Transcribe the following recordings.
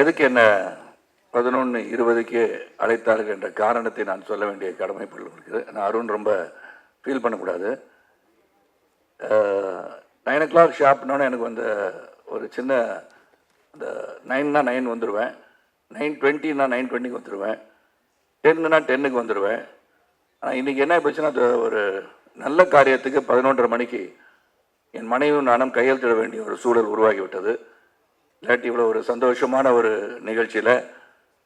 எதுக்கு என்ன பதினொன்று இருபதுக்கு அழைத்தார்கள் என்ற காரணத்தை நான் சொல்ல வேண்டிய கடமைப்பட்டு இருக்குது. நான் அருண் ரொம்ப ஃபீல் பண்ணக்கூடாது. நைன் ஓ கிளாக் ஷாப்னாலும் எனக்கு வந்து ஒரு சின்ன அந்த நைன்னா நைன் வந்துடுவேன் நைன் டுவெண்ட்டினா நைன் டுவெண்ட்டிக்கு வந்துடுவேன் டென்னுனா டென்னுக்கு வந்துடுவேன் ஆனால் இன்றைக்கி என்ன போச்சுன்னா அது ஒரு நல்ல காரியத்துக்கு பதினொன்றரை மணிக்கு என் மனைவியும் நானும் கையெழுத்திட வேண்டிய ஒரு சூழல் உருவாகிவிட்டது. இல்லாட்டி இவ்வளோ ஒரு சந்தோஷமான ஒரு நிகழ்ச்சியில்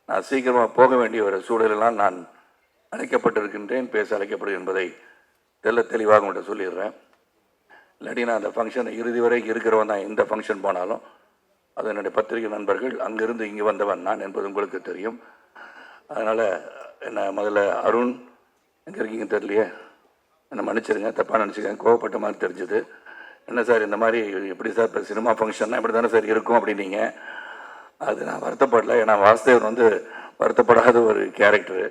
நான் சீக்கிரமாக போக வேண்டிய ஒரு சூழலெல்லாம் நான் அழைக்கப்பட்டிருக்கின்றேன் பேச அழைக்கப்படும் என்பதை தெல்ல தெளிவாக உங்கள்கிட்ட சொல்லிடுறேன். இல்லாட்டி நான் அந்த ஃபங்க்ஷன் இறுதி வரை இருக்கிறவன் தான் எந்த ஃபங்க்ஷன் போனாலும் அது என்னுடைய பத்திரிகை நண்பர்கள் அங்கிருந்து இங்கே வந்தவன் நான் என்பது உங்களுக்கு தெரியும். அதனால் என்ன முதல்ல அருண் எங்கே இருக்கீங்க தெரியலையே? என்னை மன்னிச்சிருங்க தப்பாக நினச்சிக்கங்க கோவப்பட்ட மாதிரி தெரிஞ்சுது. என்ன சார் இந்த மாதிரி எப்படி சார் இப்போ சினிமா ஃபங்க்ஷன்னா இப்படி தானே சார் இருக்கும் அப்படின்னீங்க? அது நான் வருத்தப்படல. ஏன்னா வாசுதேவன் வந்து வருத்தப்படாத ஒரு கேரக்டரு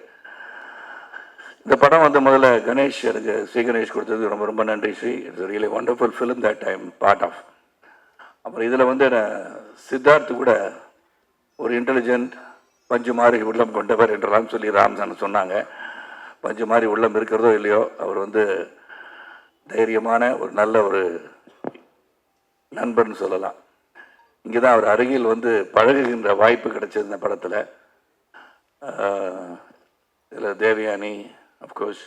இந்த படம் வந்து முதல்ல கணேஷ் எனக்கு ஸ்ரீ கணேஷ் கொடுத்தது ரொம்ப ரொம்ப நன்றி Sri. It's really wonderful film that time part of அப்புறம் இதில் வந்து சித்தார்த்து கூட ஒரு இன்டெலிஜென்ட் பஞ்சு மாதிரி உள்ளம் கொண்டவர் என்றெல்லாம் சொல்லி ராம்சன் சொன்னாங்க. பஞ்சு மாதிரி உள்ளம் இருக்கிறதோ இல்லையோ அவர் வந்து தைரியமான ஒரு நல்ல ஒரு நண்பர்னு சொல்லலாம். இங்கே தான் அவர் அருகில் வந்து பழகுகின்ற வாய்ப்பு கிடைச்சது இந்த படத்தில் இதில் தேவயானி அஃப்கோர்ஸ்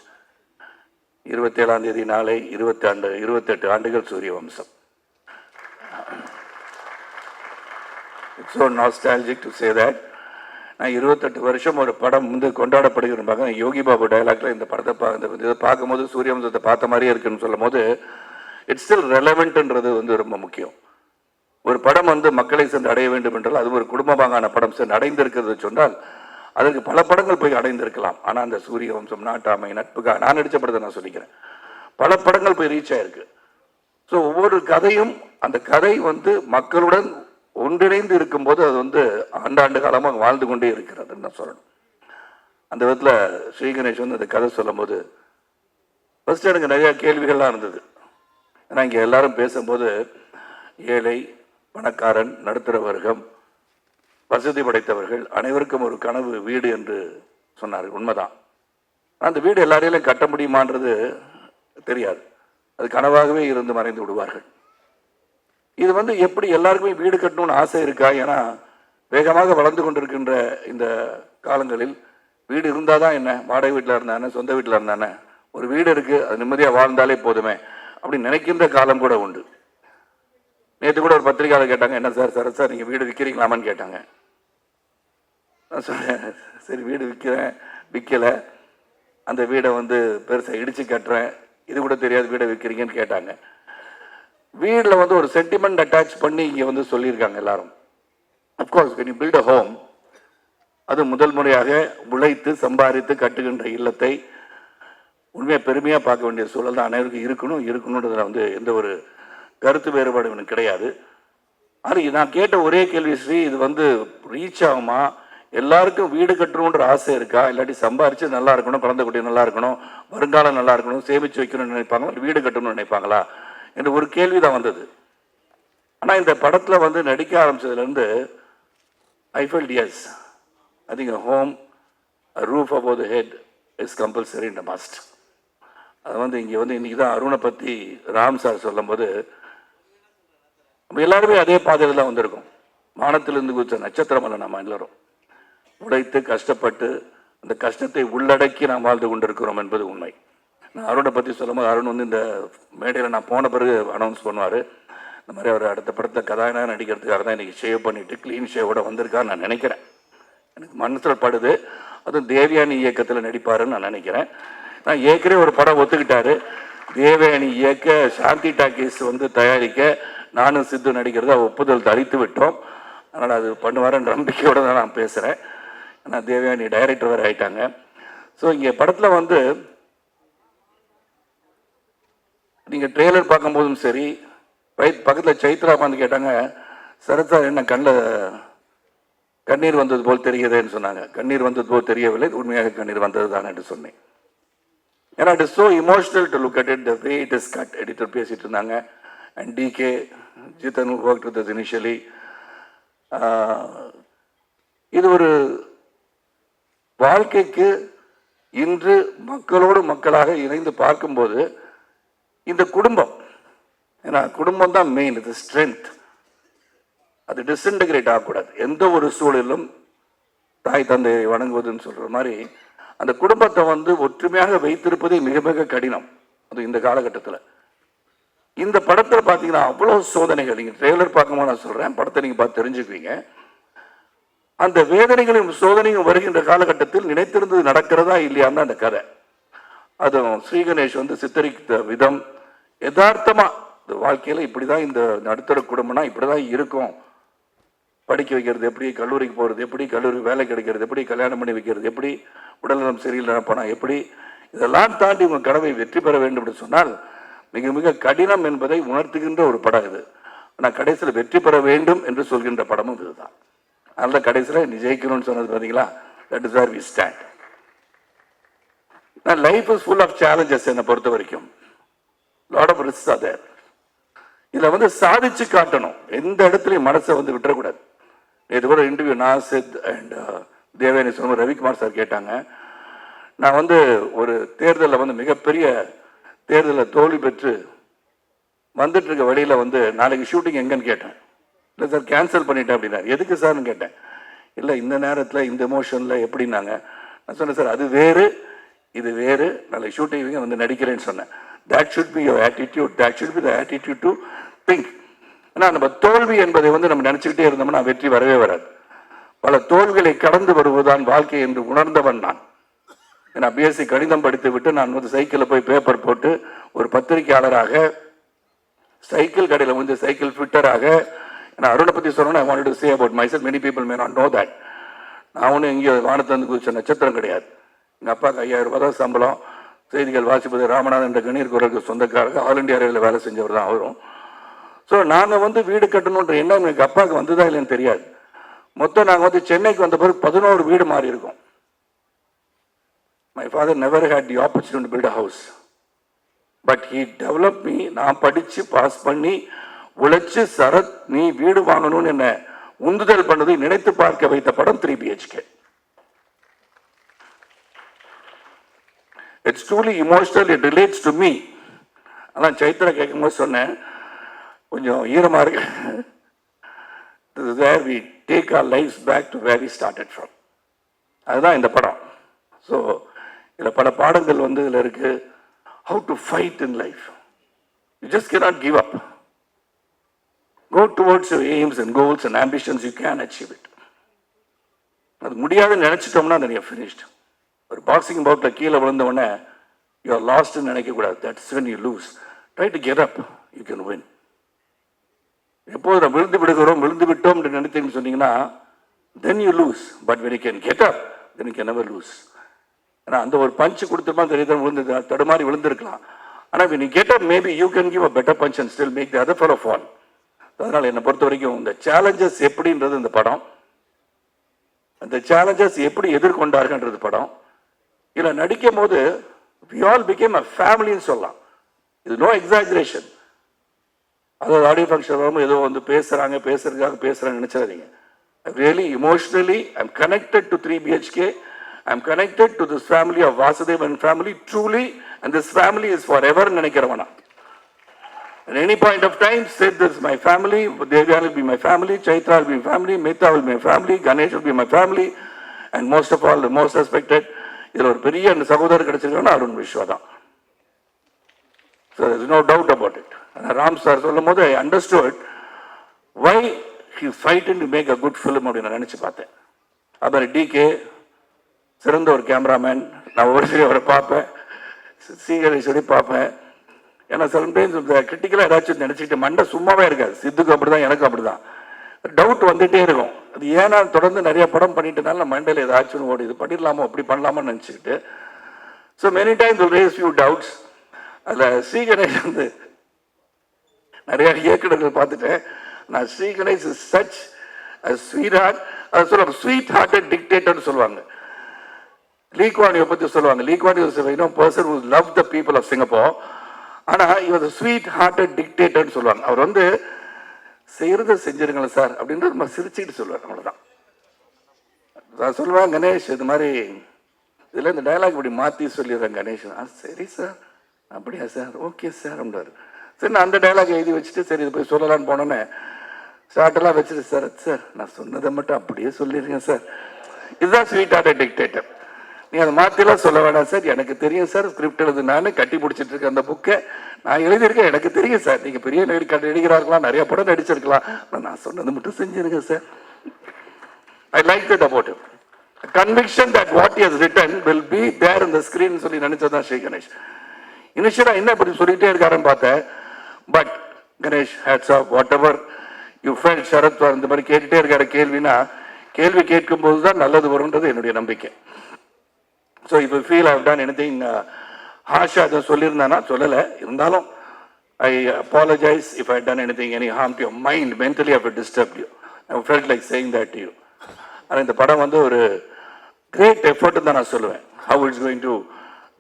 இருபத்தேழாம் தேதி நாளை இருபத்தி ஆண்டு இருபத்தெட்டு ஆண்டுகள் Surya Vamsam it's oh nostalgic to say that நான் இருபத்தெட்டு வருஷம் ஒரு படம் வந்து கொண்டாடப்படுகிற பார்க்க யோகி பாபு டைலாக்ல இந்த படத்தை இதை பார்க்கும்போது சூரிய வம்சத்தை பார்த்த மாதிரியே இருக்குன்னு சொல்லும் போது இட்ஸ் ஸ்டில் ரெலவெண்ட்ன்றது வந்து ரொம்ப முக்கியம். ஒரு படம் வந்து மக்களை சென்று அடைய வேண்டும் என்றால் அது ஒரு குடும்பமாகான படம் சென்று அடைந்திருக்கிறது சொன்னால் அதற்கு பல படங்கள் போய் அடைந்திருக்கலாம். ஆனால் அந்த சூரிய வம்சம் நாட்டாமை நட்புக்காக நான் நடித்த படத்தை நான் சொல்லிக்கிறேன். பல படங்கள் போய் ரீச் ஆயிருக்கு. ஸோ ஒவ்வொரு கதையும் அந்த கதை வந்து மக்களுடன் ஒன்றிணைந்து இருக்கும்போது அது வந்து ஆண்டாண்டு காலமாக வாழ்ந்து கொண்டே இருக்கிறதுன்னு நான் சொல்லணும். அந்த விதத்தில் ஸ்ரீ கணேஷ் வந்து அந்த கதை சொல்லும்போது ஃபஸ்ட்டு எனக்கு நிறையா கேள்விகள்லாம் இருந்தது. ஏன்னா இங்கே எல்லாரும் பேசும்போது ஏழை பணக்காரன் நடுத்தர வர்க்கம் வசதி படைத்தவர்கள் அனைவருக்கும் ஒரு கனவு வீடு என்று சொன்னார்கள். உண்மைதான். அந்த வீடு எல்லாரையிலும் கட்ட முடியுமான்றது தெரியாது. அது கனவாகவே இருந்து மறைந்து விடுவார்கள். இது வந்து எப்படி எல்லாருக்குமே வீடு கட்டணும்னு ஆசை இருக்கா? ஏன்னா வேகமாக வளர்ந்து கொண்டிருக்கின்ற இந்த காலங்களில் வீடு இருந்தால் தான் என்ன? வாடகை வீட்டில் இருந்தானே சொந்த வீட்டில் இருந்தானே ஒரு வீடு இருக்குது அது நிம்மதியாக வாழ்ந்தாலே போதுமே. அப்படின்னு நினைக்கின்ற காலம் கூட உண்டு. நேற்று கூட ஒரு பத்திரிகையாளர் கேட்டாங்க என்ன சார் சார் சார் நீங்கள் வீடு விற்கிறீங்களாமான்னு கேட்டாங்க. நான் சொன்னேன் சரி வீடு விற்கிறேன் விற்கலை அந்த வீடை வந்து பெருசாக இடித்து கட்டுறேன். இது கூட தெரியாது வீடை விற்கிறீங்கன்னு கேட்டாங்க. வீட்டில் வந்து ஒரு சென்டிமெண்ட் அட்டாச் பண்ணி இங்கே வந்து சொல்லியிருக்காங்க எல்லாரும். Of course when you build a home அது முதல் முறையாக உழைத்து சம்பாதித்து கட்டுகின்ற இல்லத்தை உண்மையாக பெருமையாக பார்க்க வேண்டிய சூழல் தான் அனைவருக்கும் இருக்கணும் இருக்கணுன்றதுல வந்து எந்த ஒரு கருத்து வேறுபாடு எனக்கு கிடையாது. ஆனால் நான் கேட்ட ஒரே கேள்வி ஸ்ரீ இது வந்து ரீச் ஆகுமா? எல்லாருக்கும் வீடு கட்டணுன்ற ஆசை இருக்கா? இல்லாட்டி சம்பாரிச்சு நல்லா இருக்கணும் குழந்தை குட்டி நல்லா இருக்கணும் வருங்காலம் நல்லா இருக்கணும் சேமித்து வைக்கணும்னு நினைப்பாங்களா? வீடு கட்டணும்னு நினைப்பாங்களா? என்று ஒரு கேள்வி தான் வந்தது. ஆனால் இந்த படத்தில் வந்து நடிக்க ஆரம்பிச்சதுலேருந்து I felt as I think home roof above the head is compulsory in the must அது வந்து இங்கே வந்து இன்றைக்கி தான் அருணை பற்றி ராம் சார் சொல்லும்போது நம்ம எல்லாருமே அதே பாதையில் தான் வந்திருக்கோம். வானத்திலிருந்து குதிச்ச நட்சத்திரம் அல்ல நம்ம எல்லாரும். உழைத்து கஷ்டப்பட்டு அந்த கஷ்டத்தை உள்ளடக்கி நாம் வாழ்ந்து கொண்டிருக்கிறோம் என்பது உண்மை. நான் அருணை பற்றி சொல்லும்போது அருண் வந்து இந்த மேடையில் நான் போன பிறகு அனௌன்ஸ் பண்ணுவார். இந்த மாதிரி அவர் அடுத்த படத்தை கதாநாயகன் நடிக்கிறதுக்காக தான் இன்றைக்கி ஷேவ் பண்ணிவிட்டு க்ளீன் ஷேவோட வந்திருக்கான்னு நான் நினைக்கிறேன். எனக்கு மனசில் படுது. அதுவும் தேவியானி இயக்கத்தில் நடிப்பாருன்னு நான் நினைக்கிறேன். நான் ஏற்கனவே ஒரு படம் ஒத்துக்கிட்டாரு. தேவயானி இயக்க சாந்தி டாக்கீஸ் வந்து தயாரிக்க நானும் சித்து நடிக்கிறதா ஒப்புதல் தரித்து விட்டோம். அதனால் அது பண்ணுவாருன்ற நம்பிக்கையோடு தான் நான் பேசுகிறேன் ஆனால் தேவயானி டைரக்டர் வேறு ஆகிட்டாங்க ஸோ இங்கே படத்தில் வந்து நீங்கள் ட்ரெய்லர் பார்க்கும்போதும் சரி ரைட் பக்கத்தில் சைத்ரா வந்து கேட்டாங்க சரத் சார் என்ன கண்ணில் கண்ணீர் வந்தது போல் தெரிகிறதுன்னு சொன்னாங்க. கண்ணீர் வந்தது போல் தெரியவில்லை உண்மையாக கண்ணீர் வந்தது தான் என்று சொன்னேன். ஏன்னா it is so emotional to look at it the way it is cut editor பேசிட்டு இருந்தாங்க. And DK Jithan work with initially இது ஒரு வாழ்க்கைக்கு இன்று மக்களோடு மக்களாக இணைந்து பார்க்கும்போது இந்த குடும்பம் ஏன்னா குடும்பம் தான் மெயின் இது ஸ்ட்ரென்த் அது டிஸ்இன்டகிரேட் ஆகக்கூடாது. எந்த ஒரு சூழலிலும் தாய் தந்தையை வணங்குவதுன்னு சொல்கிற மாதிரி அந்த குடும்பத்தை வந்து ஒற்றுமையாக வைத்திருப்பதே மிக மிக கடினம். அது இந்த காலகட்டத்தில். இந்த படத்தில் பார்த்தீங்கன்னா அவ்வளோ சோதனைகள். நீங்கள் ட்ரெய்லர் பார்க்கும்போது நான் சொல்கிறேன் படத்தை நீங்கள் பார்த்து தெரிஞ்சுக்குவீங்க. அந்த வேதனைகளும் சோதனையும் வருகின்ற காலகட்டத்தில் நினைத்திருந்தது நடக்கிறதா இல்லையான்னு அந்த கதை. அதுவும் ஸ்ரீகணேஷ் வந்து சித்தரித்த விதம். யதார்த்தமாக இந்த இப்படி தான் இந்த நடுத்தர குடும்பம்னா இப்படிதான் இருக்கும். படிக்க வைக்கிறது எப்படி கல்லூரிக்கு போகிறது எப்படி கல்லூரி வேலை கிடைக்கிறது எப்படி கல்யாணம் பண்ணி வைக்கிறது எப்படி உடல்நலம் சரியில்லை பணம் எப்படி இதெல்லாம் தாண்டி உங்கள் கடமை வெற்றி பெற வேண்டும் என்று சொன்னால் மிக மிக கடினம் என்பதை உணர்த்துகின்ற ஒரு படம் இது. ஆனால் கடைசியில் வெற்றி பெற வேண்டும் என்று சொல்கின்ற படமும் இதுதான். அதனால் கடைசியில் நீ ஜெயிக்கணும்னு சொன்னது பார்த்தீங்களா தட் இஸ் வி ஸ்டாண்ட் நான் life is full of challenges என்னை பொறுத்த வரைக்கும். லாட் ஆஃப் ரிஸ்க் அதர் இதில் வந்து சாதிச்சு காட்டணும். எந்த இடத்துலையும் மனசை வந்து விட்டுறக்கூடாது. நேற்று கூட இன்டர்வியூ நாசித் அண்ட் தேவேனி சொன்ன ரவிக்குமார் சார் கேட்டாங்க. நான் வந்து ஒரு தேர்தலில் வந்து மிகப்பெரிய தேர்தலில் தோல்வி பெற்று வந்துட்டு இருக்க வழியில் வந்து நாளைக்கு ஷூட்டிங் எங்கன்னு கேட்டேன். இல்லை சார் கேன்சல் பண்ணிட்டேன் அப்படின்னாரு. எதுக்கு சார்னு கேட்டேன். இல்லை இந்த நேரத்தில் இந்த எமோஷனில் எப்படின்னாங்க. நான் சொன்னேன் சார் அது வேறு இது வேறு. நாளைக்கு ஷூட்டிங் வந்து நடிக்கிறேன்னு சொன்னேன். That should be your attitude that should be the attitude to think ஆனால் நம்ம தோல்வி என்பதை வந்து நம்ம நினச்சிக்கிட்டே இருந்தோம்னா வெற்றி வரவே வராது. பல தோல்விகளை கடந்து வருவதுதான் வாழ்க்கை என்று உணர்ந்தவன் நான். ஏன்னா பிஎஸ்சி கணிதம் படித்து விட்டு நான் வந்து சைக்கிளில் போய் பேப்பர் போட்டு ஒரு பத்திரிகையாளராக சைக்கிள் கடையில் வந்து சைக்கிள் ஃபிட்டராக நான் அருணை பற்றி சொல்லணும் I want to say about myself many people may not know that நான் ஒன்றும் எங்கேயோ வானத்திலிருந்து குதிச்ச நட்சத்திரம் கிடையாது. எங்கள் அப்பாவுக்கு ஐயாயிரம் ரூபாய் தான் சம்பளம். செய்திகள் வாசிப்பது ராமநாதன் என்ற கணீர் குரலுக்கு சொந்தக்காரர்கள் ஆல் இண்டியா ரயில்வே வேலை செஞ்சவர் தான் அவரும். ஸோ நாங்கள் வந்து வீடு கட்டணுன்ற எண்ணம் எங்கள் அப்பாவுக்கு வந்ததா இல்லைன்னு தெரியாது. மொத்தம் நாங்கள் வந்து சென்னைக்கு வந்த பிறகு பதினோரு வீடு மாறி இருக்கோம். My father never had the opportunity build house but he develop me நான் படித்து பாஸ் பண்ணி உழைச்சி சரத் நீ வீடு வாங்கணும்னு என்ன உந்துதல் பண்ணதை நினைத்து பார்க்க வைத்த படம் three BHK it's truly emotional it relates to me அதான் சைத்திர கேட்கும்போது சொன்னேன் கொஞ்சம் ஈரமாக இருக்கு this where we take our life back to where we started from அதுதான் இந்த படம் ஸோ இதில் பல பாடங்கள் வந்து இதில் இருக்குது how to fight in life you just can not give up go towards your aims and goals and ambitions you can achieve it அது முடியாதுன்னு நினச்சிட்டோம்னா நிறைய ஃபினிஷ்டு ஒரு பாக்ஸிங் பவுட்டில் கீழே விழுந்த உடனே யூ ஆர் லாஸ்ட்னு நினைக்கக்கூடாது that's when you lose try to get up you can win எப்போது நம்ம விழுந்து விடுகிறோம் விழுந்து விட்டோம் என்று நினைத்தீங்கன்னு சொன்னீங்கன்னா then you lose but when you can get up then you can never lose ஏன்னா அந்த ஒரு பஞ்சு கொடுத்துமா தெரியுது விழுந்து தடுமாறி விழுந்திருக்கலாம். ஆனால் when you up up maybe you can give a better punch still make make other other fellow fall அதனால் என்னை பொறுத்த வரைக்கும் இந்த சேலஞ்சஸ் எப்படின்றது இந்த படம். அந்த சேலஞ்சஸ் எப்படி எதிர்கொண்டார்கள்ன்றது படம். இதில் நடிக்கும் போது வி ஆல் பிகேம் அ ஃபேமிலின்னு சொல்லலாம். இது நோ எக்ஸாஜரேஷன் அதாவது ஆடியோ ஃபங்க்ஷன் ஏதோ வந்து பேசுகிறாங்க பேசுறதுக்காக பேசுகிறாங்க நினச்சிடாதீங்க. Really emotionally I'm connected to three BHK I'm connected to this family of Vasudev and family truly and this family is for ever நினைக்கிறவனா. At any point of time, said this my family, Devya will be my family, Chaitra will be my family, Mehta will be my family, Ganesh will be my family, and most of all, the most respected, இதில் ஒரு பெரிய அந்த சகோதரர் கிடைச்சிருக்காங்கன்னா அருண் விஸ்வா தான் so there is no doubt about it. Ram sir சொல்லும் போது I understood why he fight to make a good film அப்படின்னு நான் நினச்சி பார்த்தேன். அப்புறம் டிகே சிறந்த ஒரு கேமராமேன் நான் ஒரு சரி அவரை பார்ப்பேன். சீகரை சொல்லி பார்ப்பேன். ஏன்னா சம்டைம்ஸ் இந்த கிரிட்டிக்கலாக ஏதாச்சும் நினச்சிக்கிட்டு மண்டை சும்மாவே இருக்காது. சித்துக்கு அப்படி தான் எனக்கும் அப்படி தான் டவுட் வந்துகிட்டே இருக்கும். அது ஏன்னா தொடர்ந்து நிறைய படம் பண்ணிட்டனால மண்டையில் ஏதாச்சும் ஓடி. இது பண்ணிடலாமோ அப்படி பண்ணலாமோ நினச்சிக்கிட்டு. So many times raise few doubts அதில் ஸ்ரீகணேஷ் வந்து நிறைய இயக்குநர்கள் பார்த்துட்டேன். நான் Sri Ganesh is such sweet heart அதை சொல்லுவாங்க ஸ்வீட் ஹார்ட்டட் டிக்டேட்டர்னு சொல்லுவாங்க. லீக்வானியை பற்றி சொல்லுவாங்க. Lee Kuan Yew you person who love the people of Singapore ஆனால் இவர் ஸ்வீட் ஹார்ட்டட் டிக்டேட்டர்னு சொல்லுவாங்க. அவர் வந்து செய்கிறத செஞ்சிருங்களேன் சார் அப்படின்றது நம்ம சிரிச்சுக்கிட்டு சொல்லுவார். அவ்வளோதான் நான் சொல்லுவேன் கணேஷ் இது மாதிரி இதில் இந்த டயலாக் இப்படி மாற்றி சொல்லிடுறேன் கணேஷ். ஆ சரி சார். அப்படியா சார்? ஓகே சார் அப்படின்றார். சரி நான் அந்த டைலாக் எழுதி வச்சுட்டு சரி இது போய் சொல்லலான்னு போனோன்னே ஷார்ட்டெல்லாம் வச்சுட்டு சார் சார் நான் சொன்னதை மட்டும் அப்படியே சொல்லியிருக்கேன் சார் இதுதான் ஸ்வீட் ஆர்ட் டிக்டேட்டர் நீ அதை மாற்றிலாம் சொல்ல வேணாம் சார் எனக்கு தெரியும் சார் ஸ்கிரிப்ட் எழுது நான் கட்டி பிடிச்சிட்டு இருக்கேன் அந்த புக்கை நான் எழுதியிருக்கேன் எனக்கு தெரியும் சார் நீங்கள் பெரிய நடி நடிகராக நிறைய படம் நடிச்சிருக்கலாம். ஆனால் நான் சொன்னது மட்டும் செஞ்சிருக்கேன் sir I like that about conviction that what is written will be there இந்த there சொல்லி நினைச்சதான் ஸ்ரீ கணேஷ். இனிஷியலா என்ன இப்படி சொல்லிட்டே இருக்காருன்னு பார்த்தேன். But Ganesh hats off whatever you feel Sarath இந்த மாதிரி கேட்டுகிட்டே இருக்கிற கேள்வினா கேள்வி கேட்கும் போது தான் நல்லது வரும்ன்றது என்னுடைய நம்பிக்கை. ஸோ இப்போ ஃபீல் ஹவ் டன் எனி ஹாஷா அதை சொல்லியிருந்தானா சொல்லலை. இருந்தாலும் I apologise if I done any thing any harm to mind mentally have disturb you I felt like saying that you ஆனால் இந்த படம் வந்து ஒரு கிரேட் எஃபர்ட் தான் நான் சொல்லுவேன். How it's going to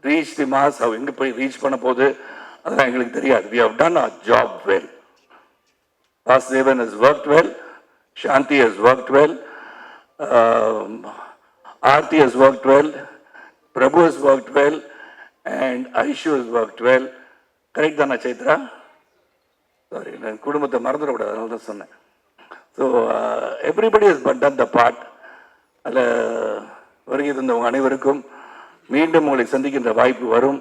reach the mass how எங்கே போய் ரீச் பண்ண போகுது அதெல்லாம் எங்களுக்கு தெரியாது. We have done a job well Vasudevan has work well Shanti has work well Aarti Aarti work well Prabhu Prabhu work well and Aishu Aishu work well correct தானா Chaitra? Sorry நான் குடும்பத்தை மறந்துடக்கூடாது. அதனால தான் சொன்னேன். So everybody is but done the part அதில் வருகை தந்தவங்க அனைவருக்கும் மீண்டும் உங்களை சந்திக்கின்ற வாய்ப்பு வரும்.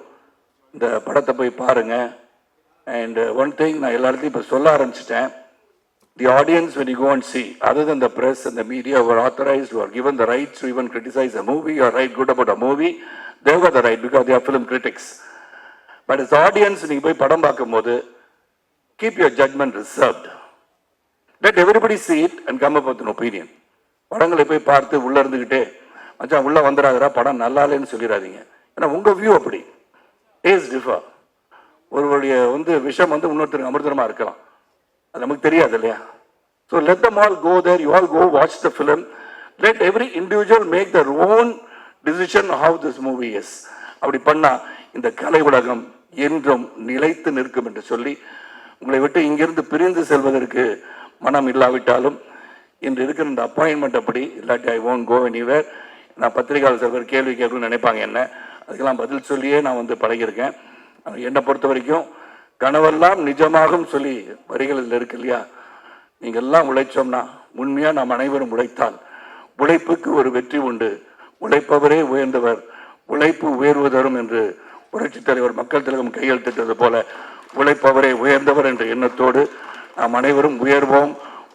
இந்த படத்தை போய் பாருங்க அண்ட் ஒன் திங் நான் எல்லா இடத்துலையும் இப்போ சொல்ல ஆரம்பிச்சிட்டேன் the audience when you go and see other than the press அந்த media or authorise or given the rights to even criticise a movie or write good about a movie they've the right because they're film critics but is audience நீங்கள் போய் படம் பார்க்கும்போது keep your judgement reserved let everybody see it and come up with opinion படங்களை போய் பார்த்து உள்ளே இருந்துக்கிட்டே மச்சான் உள்ளே வந்துடாதரா படம் நல்லா இல்லைன்னு சொல்லிடாதீங்க ஏன்னா உங்கள் வியூ அப்படி டேஸ்ட் டிஃபர் ஒருவருடைய வந்து விஷம் வந்து இன்னொருத்தருக்கு அமிர்தமாக இருக்கலாம். அது நமக்கு தெரியாது இல்லையா? So let them all go there you all go watch the film let every individual make their own decision how this movie is அப்படி பண்ணால் இந்த கலை உலகம் என்றும் நிலைத்து நிற்கும் என்று சொல்லி உங்களை விட்டு இங்கிருந்து பிரிந்து செல்வதற்கு மனம் இல்லாவிட்டாலும் இன்று இருக்கிற இந்த அப்பாயின்மெண்ட் அப்படி இல்லாட்டி ஐ ஓன் கோ எனிவேர் நான் பத்திரிகையாளர் சில பேர் கேள்வி கேட்கணும்னு நினைப்பாங்க என்ன? அதுக்கெல்லாம் பதில் சொல்லியே நான் வந்து பழகியிருக்கேன். என்னை பொறுத்த வரைக்கும் கனவெல்லாம் நிஜமாகும் சொல்லி வரிகளில் இருக்கு இல்லையா? நீங்க எல்லாம் உழைச்சோம்னா உண்மையாக நாம் அனைவரும் உழைத்தால் உழைப்புக்கு ஒரு வெற்றி உண்டு. உழைப்பவரே உயர்ந்தவர் உழைப்பு உயர்வு தரும் என்று புரட்சித் தலைவர் மக்கள் திலகம் கையெழுத்திட்டது போல உழைப்பவரே உயர்ந்தவர் என்ற எண்ணத்தோடு நாம் அனைவரும் உயர்வோம்.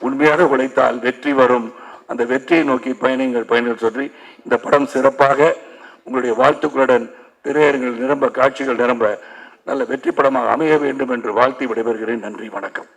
உண்மையாக உழைத்தால் வெற்றி வரும். அந்த வெற்றியை நோக்கி பயணிங்கள் பயணிகள் சொல்லி இந்த படம் சிறப்பாக உங்களுடைய வாழ்த்துக்களுடன் திரையரங்கில் நிரம்ப காட்சிகள் நிரம்ப நல்ல வெற்றி படமாக அமைய வேண்டும் என்று வாழ்த்தி விடைபெறுகிறேன். நன்றி வணக்கம்.